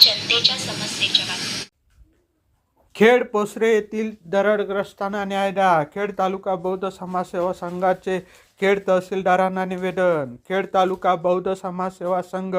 जनतेच्या समस्येच्या बातम्या खेड पोसरे येथील दरडग्रस्तांना न्याय द्या. खेड तालुका बौद्ध समाजसेवा संघाचे खेड तहसीलदारांना निवेदन. खेड तालुका बौद्ध समाजसेवा संघ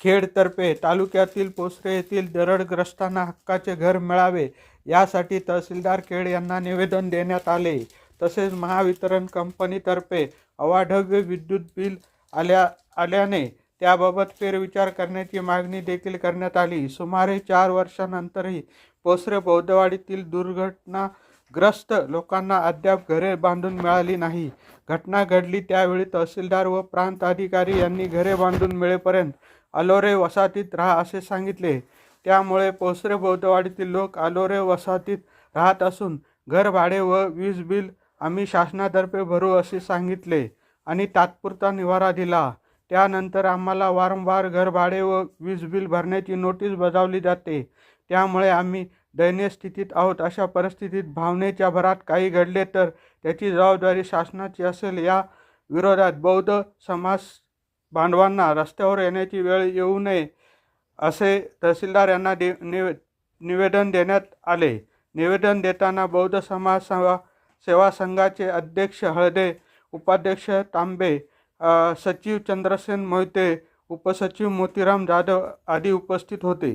खेडतर्फे तालुक्यातील पोसरे येथील दरडग्रस्तांना हक्काचे घर मिळावे यासाठी तहसीलदार खेड यांना निवेदन देण्यात आले. तसेच महावितरण कंपनीतर्फे अवाढव्य विद्युत बिल आल्या आल्याने त्याबाबत फेरविचार करण्याची मागणी देखील करण्यात आली. सुमारे चार वर्षानंतरही पोसरे बौद्धवाडीतील दुर्घटनाग्रस्त लोकांना अद्याप घरे बांधून मिळाली नाही. घटना घडली त्यावेळी तहसीलदार व प्रांत अधिकारी यांनी घरे बांधून मिळेपर्यंत अलोरे वसाहतीत राहा असे सांगितले. त्यामुळे पोसरे बौद्धवाडीतील लोक अलोरे वसाहतीत राहत असून घर भाडे व वीज बिल आम्ही शासनातर्फे भरू असे सांगितले आणि तात्पुरता निवारा दिला. त्यानंतर आम्हाला वारंवार घरभाडे व वीज बिल भरण्याची नोटीस बजावली जाते. त्यामुळे आम्ही दयनीय स्थितीत आहोत. अशा परिस्थितीत भावनेच्या भरात काही घडले तर त्याची जबाबदारी शासनाची असेल. या विरोधात बौद्ध समाज बांधवांना रस्त्यावर येण्याची वेळ येऊ नये असे तहसीलदार यांना दे निवे निवेदन देण्यात आले. निवेदन देताना बौद्ध समाज सेवा सेवा संघाचे अध्यक्ष हळदे उपाध्यक्ष तांबे सचिव चंद्रसेन मोहिते उपसचिव मोतीराम जाधव आदी उपस्थित होते.